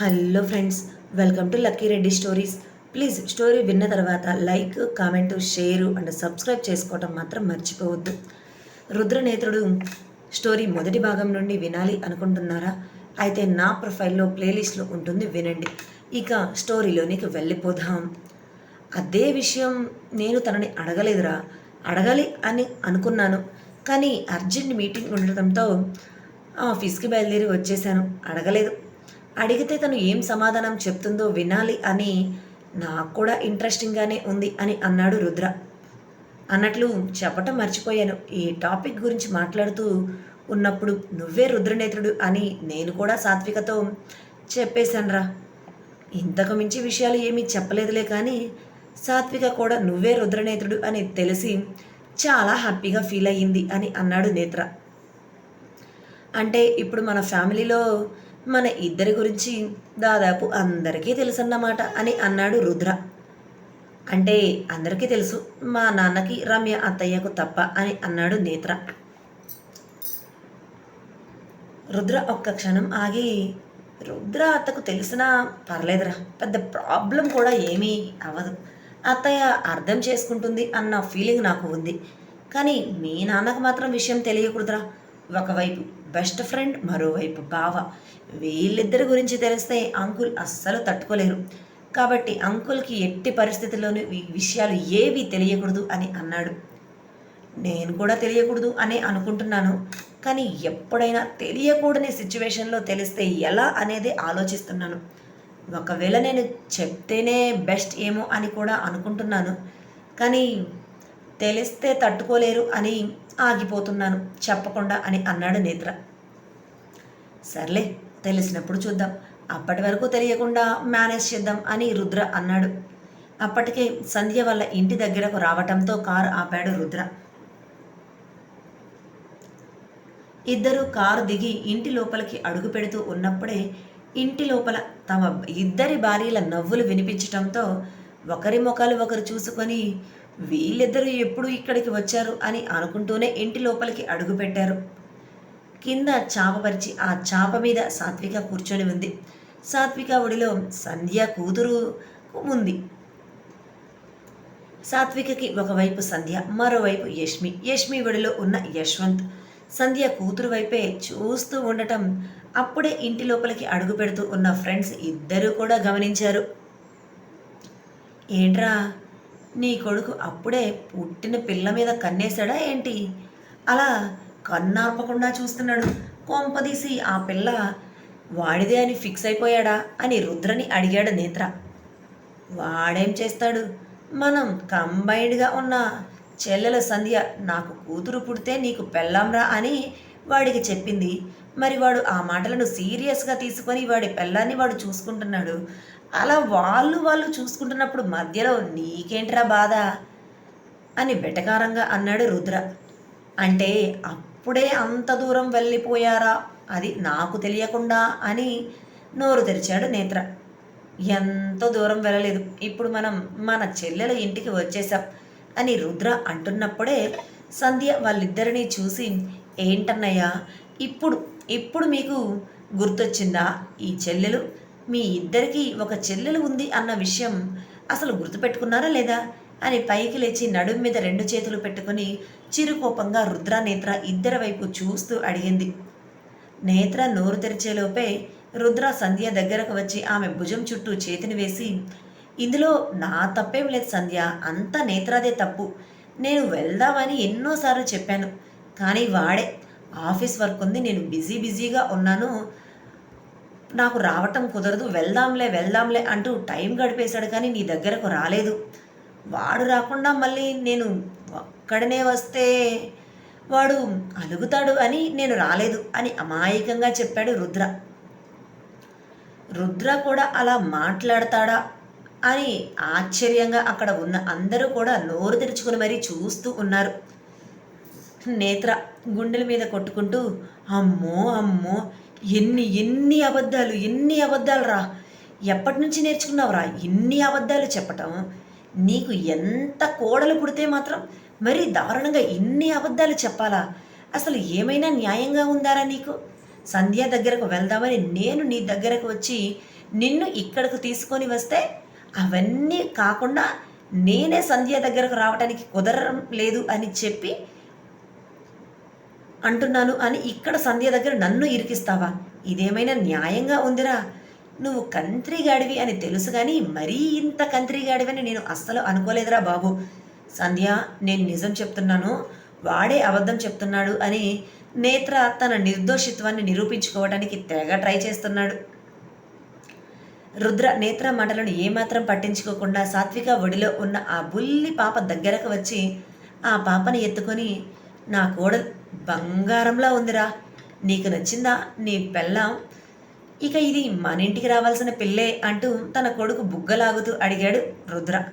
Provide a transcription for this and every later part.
Hello friends welcome to Lucky Reddy stories. Please story విన్న తర్వాత like comment share and subscribe చేసుకోవటం మాత్రం మర్చిపోవద్దు. రుద్రనేత్రుడు స్టోరీ మొదటి భాగం నుండి వినాలి అనుకుంటున్నారా? అయితే నా ప్రొఫైల్లో ప్లేలిస్ట్లో ఉంటుంది వినండి. ఇక స్టోరీలోనికి వెళ్ళిపోదాం. అదే విషయం నేను తనని అడగలేదురా. అడగాలి అని అనుకున్నాను. కానీ అర్జెంట్ మీటింగ్ ఉండటంతో ఆఫీస్కి బయలుదేరి వచ్చేసాను అడగలేదు. అడిగితే తను ఏం సమాధానం చెప్తుందో వినాలి అని నాకు కూడా ఇంట్రెస్టింగ్గానే ఉంది అని అన్నాడు రుద్ర. అన్నట్లు చెప్పటం మర్చిపోయాను. ఈ టాపిక్ గురించి మాట్లాడుతూ ఉన్నప్పుడు నువ్వే రుద్రనేత్రుడు అని నేను కూడా సాత్వికతో చెప్పేశాన్రా. ఇంతకు మించి విషయాలు ఏమీ చెప్పలేదులే కానీ సాత్విక కూడా నువ్వే రుద్రనేత్రుడు అని తెలిసి చాలా హ్యాపీగా ఫీల్ అయ్యింది అని అన్నాడు నేత్ర. అంటే ఇప్పుడు మన ఫ్యామిలీలో మన ఇద్దరి గురించి దాదాపు అందరికీ తెలుసన్నమాట అని అన్నాడు రుద్ర. అంటే అందరికీ తెలుసు మా నాన్నకి రమ్య అత్తయ్యకు తప్ప అని అన్నాడు నేత్ర. రుద్ర ఒక్క క్షణం ఆగి రుద్ర అత్తకు తెలిసినా పర్లేదురా పెద్ద ప్రాబ్లం కూడా ఏమీ అవ్వదు. అత్తయ్య అర్థం చేసుకుంటుంది అన్న ఫీలింగ్ నాకు ఉంది. కానీ మీ నాన్నకు మాత్రం విషయం తెలియకూడదురా. ఒకవైపు బెస్ట్ ఫ్రెండ్ మరోవైపు బావ. వీళ్ళిద్దరి గురించి తెలిస్తే అంకుల్ అస్సలు తట్టుకోలేరు. కాబట్టి అంకుల్కి ఎట్టి పరిస్థితుల్లోనూ ఈ విషయాలు ఏవి తెలియకూడదు అని అన్నాడు. నేను కూడా తెలియకూడదు అనే అనుకుంటున్నాను. కానీ ఎప్పుడైనా తెలియకూడని సిచ్యువేషన్లో తెలిస్తే ఎలా అనేది ఆలోచిస్తున్నాను. ఒకవేళ నేను చెప్తేనే బెస్ట్ ఏమో అని కూడా అనుకుంటున్నాను. కానీ తెలిస్తే తట్టుకోలేరు అని ఆగిపోతున్నాను చెప్పకుండా అని అన్నాడు నేత్ర. సర్లే తెలిసినప్పుడు చూద్దాం. అప్పటి వరకు తెలియకుండా మేనేజ్ చేద్దాం అని రుద్ర అన్నాడు. అప్పటికే సంధ్య వల్ల ఇంటి దగ్గరకు రావటంతో కారు ఆపాడు రుద్ర. ఇద్దరు కారు దిగి ఇంటి లోపలికి అడుగు పెడుతూ ఉన్నప్పుడే ఇంటి లోపల తమ ఇద్దరి భార్యల నవ్వులు వినిపించటంతో ఒకరి ముఖాలు ఒకరు చూసుకొని వీళ్ళిద్దరూ ఎప్పుడు ఇక్కడికి వచ్చారు అని అనుకుంటూనే ఇంటి లోపలికి అడుగుపెట్టారు కింద చాప పరిచి ఆ చాప మీద సాత్విక కూర్చొని ఉంది. సాత్విక ఒడిలో సంధ్య కూతురు ఉంది. సాత్వికకి ఒకవైపు సంధ్య మరోవైపు యష్మి. యష్మి ఒడిలో ఉన్న యశ్వంత్ సంధ్య కూతురు వైపే చూస్తూ ఉండటం అప్పుడే ఇంటి లోపలికి అడుగు పెడుతూ ఉన్న ఫ్రెండ్స్ ఇద్దరూ కూడా గమనించారు. ఏంట్రా నీ కొడుకు అప్పుడే పుట్టిన పిల్ల మీద కన్నేశాడా ఏంటి? అలా కన్నార్పకుండా చూస్తున్నాడు. కొంపదీసి ఆ పిల్ల వాడిదే అని ఫిక్స్ అయిపోయాడా అని రుద్రని అడిగాడు నేత్ర. వాడేం చేస్తాడు? మనం కంబైన్డ్గా ఉన్న చెల్లెల సంధ్య నాకు కూతురు పుడితే నీకు పెళ్ళాంరా అని వాడికి చెప్పింది. మరి వాడు ఆ మాటలను సీరియస్గా తీసుకొని వాడి పెళ్ళాన్ని వాడు చూసుకుంటున్నాడు. అలా వాళ్ళు వాళ్ళు చూసుకుంటున్నప్పుడు మధ్యలో నీకేంట్రా బాధ? అని బెటకారంగా అన్నాడు రుద్ర. అంటే అప్పుడే అంత దూరం వెళ్ళిపోయారా? అది నాకు తెలియకుండా అని నోరు తెరిచాడు నేత్ర. ఎంతో దూరం వెళ్ళలేదు. ఇప్పుడు మనం మన చెల్లెల ఇంటికి వచ్చేసాం అని రుద్ర అంటున్నప్పుడే సంధ్య వాళ్ళిద్దరినీ చూసి ఏంటన్నయ్యా ఇప్పుడు ఇప్పుడు మీకు గుర్తొచ్చిందా ఈ చెల్లెలు? మీ ఇద్దరికీ ఒక చెల్లెలు ఉంది అన్న విషయం అసలు గుర్తుపెట్టుకున్నారా లేదా? అని పైకి లేచి నడుం మీద రెండు చేతులు పెట్టుకుని చిరుకోపంగా రుద్ర నేత్ర ఇద్దరి వైపు చూస్తూ అడిగింది. నేత్ర నోరు తెరిచేలోపే రుద్ర సంధ్య దగ్గరకు వచ్చి ఆమె భుజం చుట్టూ చేతిని వేసి ఇందులో నా తప్పేం లేదు సంధ్య అంతా నేత్రాదే తప్పు. నేను వెళ్దామని ఎన్నోసార్లు చెప్పాను. కానీ వాడే ఆఫీస్ వర్క్ ఉంది నేను బిజీ బిజీగా ఉన్నాను. నాకు రావటం కుదరదు వెళ్దాంలే వెళ్దాంలే అంటూ టైం గడిపేశాడు కానీ నీ దగ్గరకు రాలేదు. వాడు రాకుండా మళ్ళీ నేను ఒక్కడనే వస్తే వాడు అలుగుతాడు అని నేను రాలేదు అని అమాయకంగా చెప్పాడు రుద్ర. రుద్ర కూడా అలా మాట్లాడతాడా అని ఆశ్చర్యంగా అక్కడ ఉన్న అందరూ కూడా నోరు తెరుచుకుని మరీ చూస్తూ ఉన్నారు. నేత్ర గుండెల మీద కొట్టుకుంటూ అమ్మో అమ్మో ఎన్ని ఎన్ని అబద్ధాలు ఎన్ని అబద్ధాలు రా ఎప్పటి నుంచి నేర్చుకున్నావురా? ఎన్ని అబద్ధాలు చెప్పటం? నీకు ఎంత కోడలు పుడితే మాత్రం మరీ దారుణంగా ఇన్ని అబద్ధాలు చెప్పాలా? అసలు ఏమైనా న్యాయంగా ఉందారా నీకు? సంధ్య దగ్గరకు వెళ్దామని నేను నీ దగ్గరకు వచ్చి నిన్ను ఇక్కడకు తీసుకొని వస్తే అవన్నీ కాకుండా నేనే సంధ్య దగ్గరకు రావడానికి కుదరడం లేదు అని చెప్పి అంటున్నాను అని ఇక్కడ సంధ్య దగ్గర నన్ను ఇరికిస్తావా? ఇదేమైనా న్యాయంగా ఉందిరా. నువ్వు కంత్రిగాడివి అని తెలుసు కానీ మరీ ఇంత కంత్రిగాడివని నేను అస్సలు అనుకోలేదురా బాబు. సంధ్య నేను నిజం చెప్తున్నాను వాడే అబద్ధం చెప్తున్నాడు అని నేత్ర తన నిర్దోషిత్వాన్ని నిరూపించుకోవడానికి తెగ ట్రై చేస్తున్నాడు. రుద్ర నేత్ర మాటలను ఏమాత్రం పట్టించుకోకుండా సాత్విక ఒడిలో ఉన్న ఆ బుల్లి పాప దగ్గరకు వచ్చి ఆ పాపని ఎత్తుకొని నా కోడలు బంగారంలా ఉందిరా. నీకు నచ్చిందా నీ పెళ్ళాం? ఇక ఇది మన ఇంటికి రావాల్సిన పిల్లే అంటూ తన కొడుకు బుగ్గలాగుతూ అడిగాడు రుద్ర.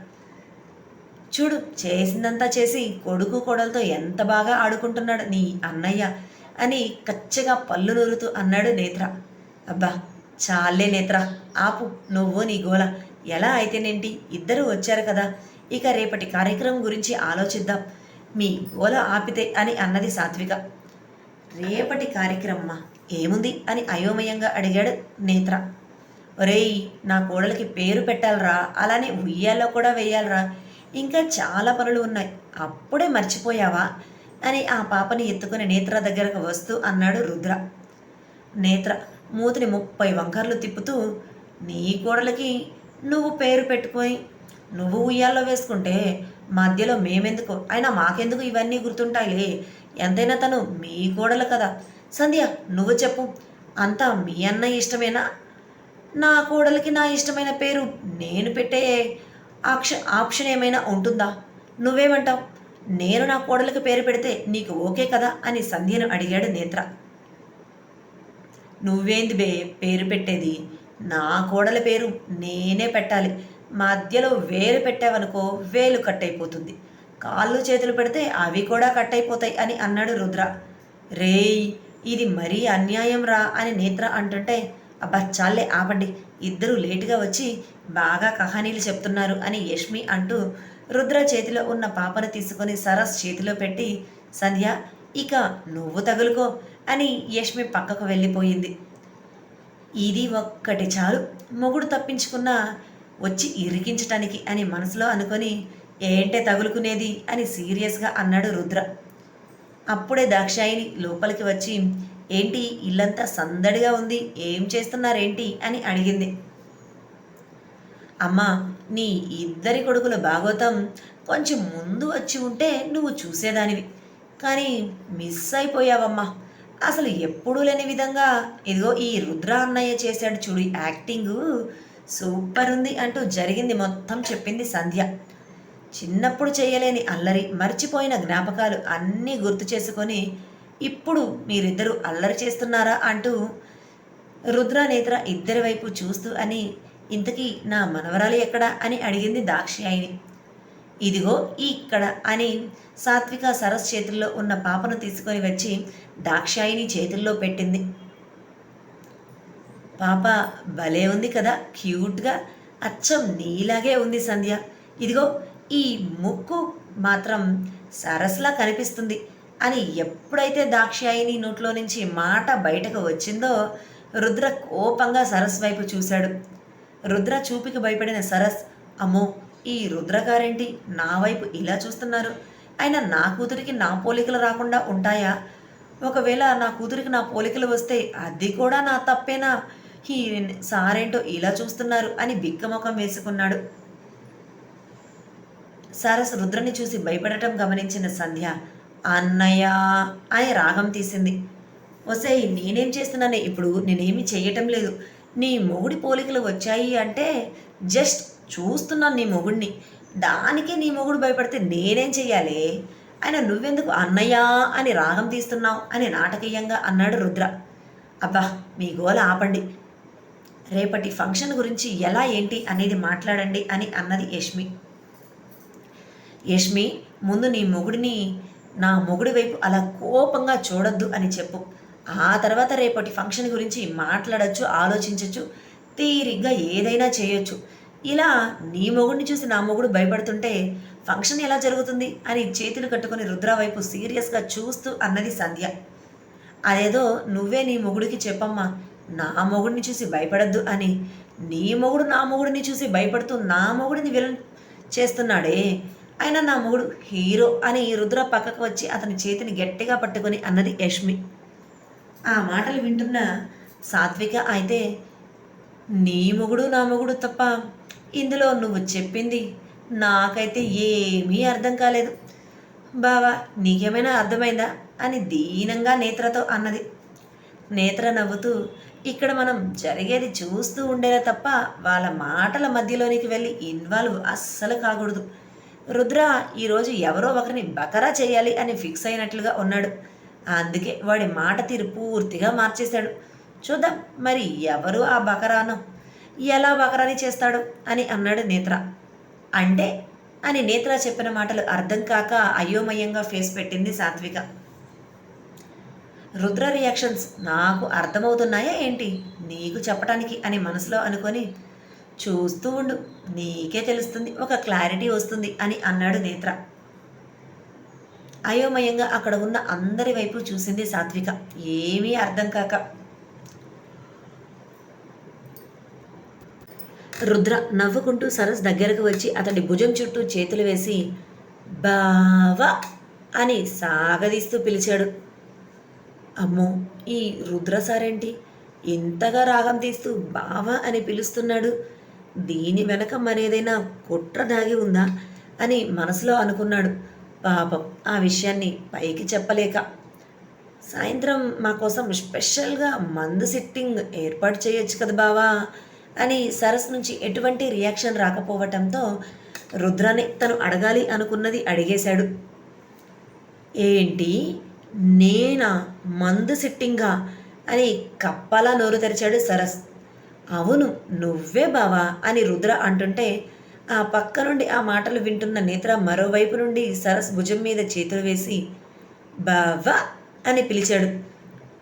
చూడు చేసిందంతా చేసి కొడుకు కోడలతో ఎంత బాగా ఆడుకుంటున్నాడు నీ అన్నయ్య అని కచ్చగా పళ్ళు నూరుతూ అన్నాడు నేత్ర. అబ్బా చాలే నేత్ర ఆపు నువ్వు నీ గోల. ఎలా అయితేనేంటి? ఇద్దరు వచ్చారు కదా. ఇక రేపటి కార్యక్రమం గురించి ఆలోచిద్దాం. మీ గోల ఆపితే అని అన్నది సాత్విక. రేపటి కార్యక్రమమా? ఏముంది? అని అయోమయంగా అడిగాడు నేత్ర. ఒరేయ్ నా కోడలికి పేరు పెట్టాలరా? అలానే ఉయ్యాల్లో కూడా వేయాలరా? ఇంకా చాలా పనులు ఉన్నాయి. అప్పుడే మర్చిపోయావా? అని ఆ పాపని ఎత్తుకుని నేత్ర దగ్గరకు వస్తూ అన్నాడు రుద్ర. నేత్ర మూతిని ముప్పై వంకర్లు తిప్పుతూ నీ కోడలికి నువ్వు పేరు పెట్టుకొని నువ్వు ఉయ్యాల్లో వేసుకుంటే మధ్యలో మేమెందుకు? అయినా మాకెందుకు ఇవన్నీ గుర్తుంటాయిలే? ఎంతైనా తను మీ కోడలు కదా. సంధ్య నువ్వు చెప్పు. అంతా మీ అన్న ఇష్టమేనా? నా కోడలికి నా ఇష్టమైన పేరు నేను పెట్టే ఆక్ష ఆప్షన్ ఏమైనా ఉంటుందా? నువ్వేమంటావు? నేను నా కోడలికి పేరు పెడితే నీకు ఓకే కదా అని సంధ్యను అడిగాడు నేత్ర. నువ్వేంది బే పేరు పెట్టేది? నా కోడల పేరు నేనే పెట్టాలి. మధ్యలో వేలు పెట్టావనుకో వేలు కట్ అయిపోతుంది కాళ్ళు చేతులు పెడితే అవి కూడా కట్ అయిపోతాయి అని అన్నాడు రుద్ర. రేయ్ ఇది మరీ అన్యాయం రా అని నేత్ర అంటుంటే అబ్బా చాలే ఆపండి. ఇద్దరు లేటుగా వచ్చి బాగా కహానీలు చెప్తున్నారు అని యష్మి అంటూ రుద్ర చేతిలో ఉన్న పాపను తీసుకొని సరస్ చేతిలో పెట్టి సంధ్య ఇక నువ్వు తగులుకో అని యష్మి పక్కకు వెళ్ళిపోయింది. ఇది ఒక్కటి చాలు. మొగుడు తప్పించుకున్న వచ్చి ఇరికించటానికి అని మనసులో అనుకొని ఏంటే తగులుకునేది? అని సీరియస్గా అన్నాడు రుద్ర. అప్పుడే దాక్షాయిని లోపలికి వచ్చి ఏంటి ఇల్లంతా సందడిగా ఉంది. ఏం చేస్తున్నారేంటి? అని అడిగింది. అమ్మా నీ ఇద్దరి కొడుకుల భాగవతం కొంచెం ముందు వచ్చి ఉంటే నువ్వు చూసేదానివి. కానీ మిస్ అయిపోయావమ్మా. అసలు ఎప్పుడూ లేని విధంగా ఇదిగో ఈ రుద్ర అన్నయ్య చేశాడు చూడు యాక్టింగ్. సూపర్ ఉంది అంటూ జరిగింది మొత్తం చెప్పింది సంధ్య. చిన్నప్పుడు చేయలేని అల్లరి మర్చిపోయిన జ్ఞాపకాలు అన్నీ గుర్తు చేసుకొని ఇప్పుడు మీరిద్దరూ అల్లరి చేస్తున్నారా? అంటూ రుద్ర నేత్ర ఇద్దరి వైపు చూస్తూ అని ఇంతకీ నా మనవరాలు ఎక్కడా? అని అడిగింది దాక్షాయిని ఇదిగో ఇక్కడ అని సాత్విక సరస్ చేతుల్లో ఉన్న పాపను తీసుకొని వచ్చి దాక్షాయిని చేతుల్లో పెట్టింది. పాప భలే ఉంది కదా క్యూట్గా అచ్చం నీలాగే ఉంది సంధ్య. ఇదిగో ఈ ముక్కు మాత్రం సరస్లా కనిపిస్తుంది. అని ఎప్పుడైతే దాక్షాయిని నోట్లో నుంచి మాట బయటకు వచ్చిందో రుద్ర కోపంగా సరస్ వైపు చూశాడు. రుద్ర చూపికి భయపడిన సరస్ అమ్మో ఈ రుద్రగారేంటి? నా వైపు ఇలా చూస్తున్నారు. అయినా నా కూతురికి నా పోలికలు రాకుండా ఉంటాయా? ఒకవేళ నా కూతురికి నా పోలికలు వస్తే అది కూడా నా తప్పేనా? ఈ సారేంటో ఇలా చూస్తున్నారు అని బిక్కముఖం వేసుకున్నాడు. సరస్ రుద్రని చూసి భయపడటం గమనించిన సంధ్య అన్నయ్య అని రాగం తీసింది. ఒసేయ్ నేనేం చేస్తున్నానే? ఇప్పుడు నేనేమి చేయటం లేదు. నీ మొగుడి పోలికలు వచ్చాయి అంటే జస్ట్ చూస్తున్నాను నీ మొగుడిని దానికే నీ మొగుడు భయపడితే నేనేం చెయ్యాలి? ఆయన నువ్వెందుకు అన్నయ్య అని రాగం తీస్తున్నావు? అని నాటకీయంగా అన్నాడు రుద్ర. అబ్బా మీ గోల ఆపండి. రేపటి ఫంక్షన్ గురించి ఎలా ఏంటి అనేది మాట్లాడండి అని అన్నది యష్మి. యష్మి ముందు నీ మొగుడిని నా మొగుడి వైపు అలా కోపంగా చూడొద్దు అని చెప్పు. ఆ తర్వాత రేపటి ఫంక్షన్ గురించి మాట్లాడచ్చు ఆలోచించవచ్చు తీరిగ్గా ఏదైనా చేయొచ్చు. ఇలా నీ మొగుడిని చూసి నా మొగుడు భయపడుతుంటే ఫంక్షన్ ఎలా జరుగుతుంది అని చేతులు కట్టుకొని రుద్ర వైపు సీరియస్గా చూస్తూ అన్నది సంధ్య. అదేదో నువ్వే నీ మొగుడికి చెప్పమ్మా నా మొగుడిని చూసి భయపడద్దు అని. నీ మొగుడు నా మొగుడిని చూసి భయపడుతూ నా మొగుడిని విలన్ చేస్తున్నాడే. అయినా నా మొగుడు హీరో అని రుద్ర పక్కకు వచ్చి అతని చేతిని గట్టిగా పట్టుకొని అన్నది యష్మి. ఆ మాటలు వింటున్న సాత్విక అయితే నీ మొగుడు నా మొగుడు తప్ప ఇందులో నువ్వు చెప్పింది నాకైతే ఏమీ అర్థం కాలేదు. బావా నీకేమైనా అర్థమైందా అని దీనంగా నేత్రతో అన్నది. నేత్ర నవ్వుతూ ఇక్కడ మనం జరిగేది చూస్తూ ఉండేలా తప్ప వాళ్ళ మాటల మధ్యలోనికి వెళ్ళి ఇన్వాల్వ్ అస్సలు కాకూడదు. రుద్ర ఈరోజు ఎవరో ఒకరిని బకరా చేయాలి అని ఫిక్స్ అయినట్లుగా ఉన్నాడు. అందుకే వాడి మాట తీరు పూర్తిగా మార్చేశాడు. చూద్దాం మరి ఎవరు ఆ బకరాను? ఎలా బకరాని చేస్తాడు? అని అన్నాడు నేత్ర. అంటే? అని నేత్ర చెప్పిన మాటలు అర్థం కాక అయోమయంగా ఫేస్ పెట్టింది సాత్విక. రుద్ర రియాక్షన్స్ నాకు అర్థమవుతున్నాయా ఏంటి? నీకు చెప్పటానికి అని మనసులో అనుకొని చూస్తూ ఉండు నీకే తెలుస్తుంది ఒక క్లారిటీ వస్తుంది అని అన్నాడు నేత్ర. అయోమయంగా అక్కడ ఉన్న అందరి వైపు చూసింది సాత్విక. ఏమీ అర్థం కాక రుద్ర నవ్వుకుంటూ సరస్ దగ్గరకు వచ్చి అతడి భుజం చుట్టూ చేతులు వేసి బావా అని సాగదీస్తూ పిలిచాడు. అమ్మో ఈ రుద్ర సారేంటి? ఇంతగా రాగం తీస్తూ బావా అని పిలుస్తున్నాడు. దీని వెనక మరేదైనా కుట్ర దాగి ఉందా అని మనసులో అనుకున్నాడు. పాపం ఆ విషయాన్ని పైకి చెప్పలేక. సాయంత్రం మా కోసం స్పెషల్గా మందు సిట్టింగ్ ఏర్పాటు చేయొచ్చు కదా బావా అని సరస్ నుంచి ఎటువంటి రియాక్షన్ రాకపోవటంతో రుద్రాని తను అడగాలి అనుకున్నది అడిగేశాడు. ఏంటి? నేనా మందు సిట్టింగా? అని కప్పలా నోరు తెరిచాడు సరస్. అవును నువ్వే బావా అని రుద్ర అంటుంటే ఆ పక్క నుండి ఆ మాటలు వింటున్న నేత్ర మరోవైపు నుండి సరస్ భుజం మీద చేతులు వేసి బావా అని పిలిచాడు.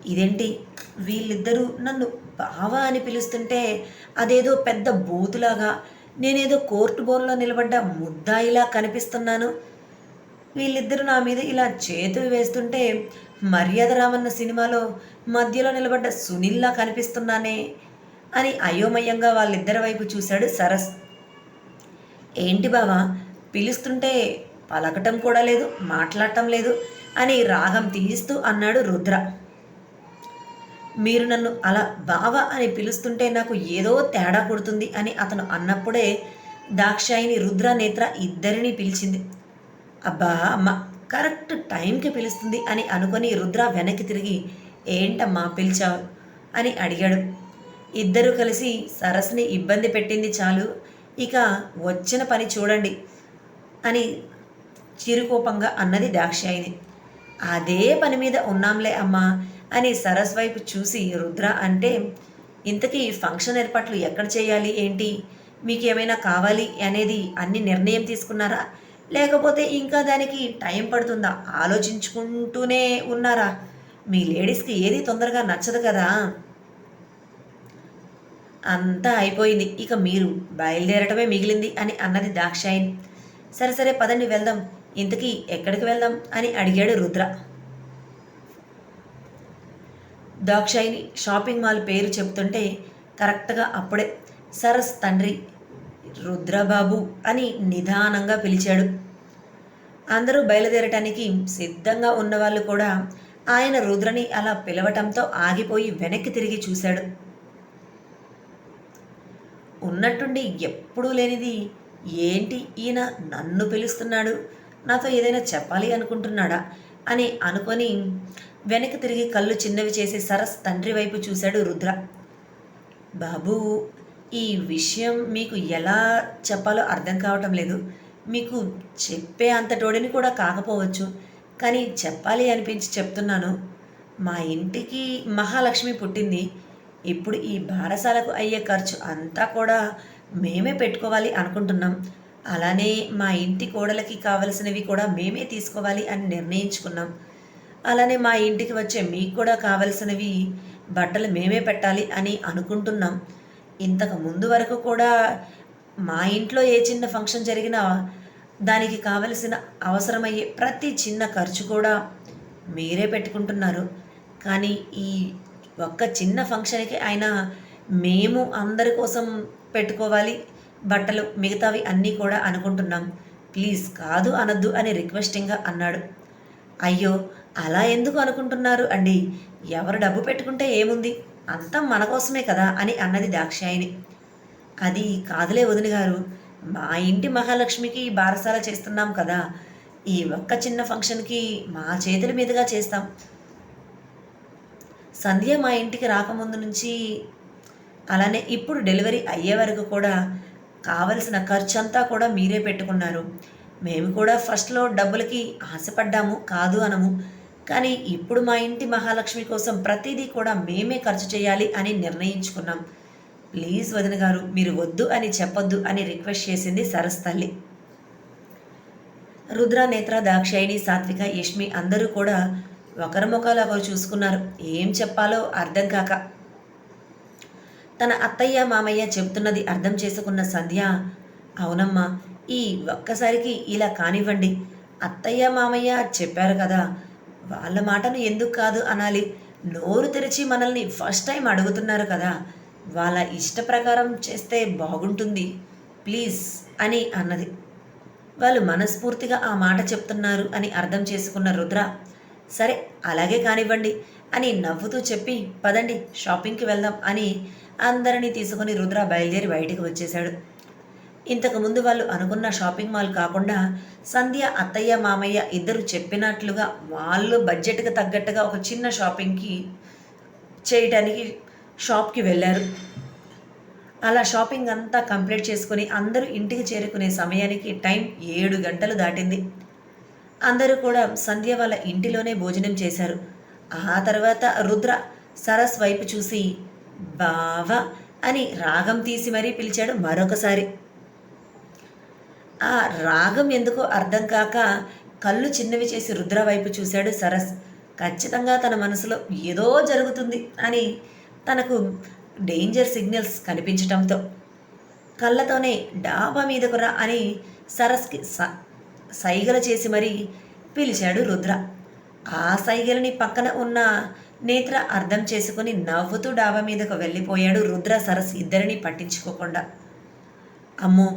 ఇదేంటి? వీళ్ళిద్దరూ నన్ను బావా అని పిలుస్తుంటే అదేదో పెద్ద బూతులాగా నేనేదో కోర్టు బోన్లో నిలబడ్డ ముద్దాయిలా కనిపిస్తున్నాను. వీళ్ళిద్దరూ నా మీద ఇలా చేతులు వేస్తుంటే మర్యాద రామన్న సినిమాలో మధ్యలో నిలబడ్డ సునీల్లా కనిపిస్తున్నానే అని అయోమయంగా వాళ్ళిద్దరి వైపు చూశాడు సరస్. ఏంటి బావా పిలుస్తుంటే పలకటం కూడా లేదు మాట్లాడటం లేదు అని రాగం తీస్తూ అన్నాడు రుద్ర. మీరు నన్ను అలా బావ అని పిలుస్తుంటే నాకు ఏదో తేడా కొడుతుంది అని అతను అన్నప్పుడే దాక్షాయిని రుద్ర నేత్ర ఇద్దరిని పిలిచింది. అబ్బా అమ్మ కరెక్ట్ టైంకి పిలుస్తుంది అని అనుకొని రుద్ర వెనక్కి తిరిగి ఏంటమ్మా పిలిచావు? అని అడిగాడు. ఇద్దరు కలిసి సరస్ని ఇబ్బంది పెట్టింది చాలు ఇక వచ్చిన పని చూడండి అని చిరుకోపంగా అన్నది దాక్షాయిని అదే పని మీద ఉన్నాంలే అమ్మా అని సరస్ వైపు చూసి రుద్ర అంటే ఇంతకీ ఫంక్షన్ ఏర్పాట్లు ఎక్కడ చేయాలి ఏంటి? మీకు ఏమైనా కావాలి? అనేది అన్ని నిర్ణయం తీసుకున్నారా? లేకపోతే ఇంకా దానికి టైం పడుతుందా? ఆలోచించుకుంటూనే ఉన్నారా? మీ లేడీస్కి ఏది తొందరగా నచ్చదు కదా? అంతా అయిపోయింది. ఇక మీరు బయలుదేరటమే మిగిలింది అని అన్నది దాక్షాయిని సరే సరే పదండి వెళ్దాం. ఇంతకీ ఎక్కడికి వెళ్దాం అని అడిగాడు రుద్ర. దాక్షాయిని షాపింగ్ మాల్ పేరు చెప్తుంటే కరెక్ట్గా అప్పుడే సరస్ తండ్రి రుద్రబాబు అని నిదానంగా పిలిచాడు. అందరూ బయలుదేరటానికి సిద్ధంగా ఉన్నవాళ్ళు కూడా ఆయన రుద్రని అలా పిలవటంతో ఆగిపోయి వెనక్కి తిరిగి చూశాడు. ఉన్నట్టుండి ఎప్పుడూ లేనిది ఏంటి ఈయన నన్ను పిలుస్తున్నాడు? నాతో ఏదైనా చెప్పాలి అనుకుంటున్నాడా? అని అనుకొని వెనక్కి తిరిగి కళ్ళు చిన్నవి చేసి సరస్ తండ్రి వైపు చూశాడు రుద్ర. బాబు ఈ విషయం మీకు ఎలా చెప్పాలో అర్థం కావటం లేదు. మీకు చెప్పే అంతటోడిని కూడా కాకపోవచ్చు. కానీ చెప్పాలి అనిపించి చెప్తున్నాను. మా ఇంటికి మహాలక్ష్మి పుట్టింది. ఇప్పుడు ఈ బారసాలకు అయ్యే ఖర్చు అంతా కూడా మేమే పెట్టుకోవాలి అనుకుంటున్నాం. అలానే మా ఇంటి కోడలకి కావలసినవి కూడా మేమే తీసుకోవాలి అని నిర్ణయించుకున్నాం. అలానే మా ఇంటికి వచ్చే మీకు కూడా కావలసినవి బట్టలు మేమే పెట్టాలి అని అనుకుంటున్నాం. ఇంతకు ముందు వరకు కూడా మా ఇంట్లో ఏ చిన్న ఫంక్షన్ జరిగినా దానికి కావలసిన అవసరమయ్యే ప్రతి చిన్న ఖర్చు కూడా మీరే పెట్టుకుంటున్నారు. కానీ ఈ ఒక్క చిన్న ఫంక్షన్కి ఆయన మేము అందరి కోసం పెట్టుకోవాలి బట్టలు మిగతావి అన్నీ కూడా అనుకుంటున్నాం. ప్లీజ్ కాదు అనద్దు అని రిక్వెస్టింగ్గా అన్నాడు. అయ్యో అలా ఎందుకు అనుకుంటున్నారు అండి? ఎవరు డబ్బు పెట్టుకుంటే ఏముంది? అంతా మన కోసమే కదా అని అన్నది దాక్షాయిని అది కాదులే వదిన గారు మా ఇంటి మహాలక్ష్మికి బారసాల చేస్తున్నాం కదా ఈ ఒక్క చిన్న ఫంక్షన్కి మా చేతుల మీదుగా చేస్తాం. సంధ్య మా ఇంటికి రాకముందు నుంచి అలానే ఇప్పుడు డెలివరీ అయ్యే వరకు కూడా కావలసిన ఖర్చు అంతా కూడా మీరే పెట్టుకున్నారు. మేము కూడా ఫస్ట్లో డబ్బులకి ఆశపడ్డాము కాదు అనము. కానీ ఇప్పుడు మా ఇంటి మహాలక్ష్మి కోసం ప్రతిదీ కూడా మేమే ఖర్చు చేయాలి అని నిర్ణయించుకున్నాం. ప్లీజ్ వదిన గారు మీరు వద్దు అని చెప్పొద్దు అని రిక్వెస్ట్ చేసింది సరస్ తల్లి. రుద్ర నేత్ర దాక్షాయిని సాత్విక యష్మి అందరూ కూడా ఒకరి ముఖాలు ఒకరు చూసుకున్నారు. ఏం చెప్పాలో అర్థం కాక. తన అత్తయ్య మామయ్య చెబుతున్నది అర్థం చేసుకున్న సంధ్య అవునమ్మా ఈ ఒక్కసారికి ఇలా కానివ్వండి. అత్తయ్య మామయ్య చెప్పారు కదా వాళ్ళ మాటను ఎందుకు కాదు అనాలి? నోరు తెరిచి మనల్ని ఫస్ట్ టైం అడుగుతున్నారు కదా. వాళ్ళ ఇష్ట ప్రకారం చేస్తే బాగుంటుంది. ప్లీజ్ అని అన్నది. వాళ్ళు మనస్ఫూర్తిగా ఆ మాట చెప్తున్నారు అని అర్థం చేసుకున్న రుద్ర సరే అలాగే కానివ్వండి అని నవ్వుతూ చెప్పి పదండి షాపింగ్కి వెళ్దాం అని అందరినీ తీసుకుని రుద్ర బయలుదేరి బయటికి వచ్చేశాడు. ఇంతకు ముందు వాళ్ళు అనుకున్న షాపింగ్ మాల్ కాకుండా సంధ్య అత్తయ్య మామయ్య ఇద్దరు చెప్పినట్లుగా వాళ్ళు బడ్జెట్కి తగ్గట్టుగా ఒక చిన్న షాపింగ్కి చేయటానికి షాప్కి వెళ్ళారు. అలా షాపింగ్ అంతా కంప్లీట్ చేసుకుని అందరూ ఇంటికి చేరుకునే సమయానికి టైం ఏడు గంటలు దాటింది. అందరూ కూడా సంధ్య వాళ్ళ ఇంటిలోనే భోజనం చేశారు. ఆ తర్వాత రుద్ర సరస్ వైపు చూసి బావా అని రాగం తీసి మరీ పిలిచాడు మరొకసారి. ఆ రాగం ఎందుకో అర్థం కాక కళ్ళు చిన్నవి చేసి రుద్ర వైపు చూశాడు సరస్. ఖచ్చితంగా తన మనసులో ఏదో జరుగుతుంది అని తనకు డేంజర్ సిగ్నల్స్ కనిపించటంతో కళ్ళతోనే డాబా మీదకు రా అని సరస్కి స సైగలు చేసి మరీ పిలిచాడు రుద్ర. ఆ సైగలని పక్కన ఉన్న నేత్ర అర్థం చేసుకుని నవ్వుతూ డాబా మీదకు వెళ్ళిపోయాడు రుద్ర సరస్ ఇద్దరిని పట్టించుకోకుండా. అమ్మో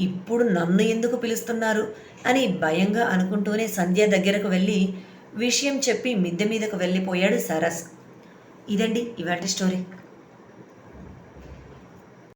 ఇప్పుడు నన్ను ఎందుకు పిలుస్తున్నారు? అని భయంగా అనుకుంటూనే సంధ్య దగ్గరకు వెళ్ళి విషయం చెప్పి మిద్దె మీదకు వెళ్ళిపోయాడు సరస్. ఇదండి ఇవాటి స్టోరీ.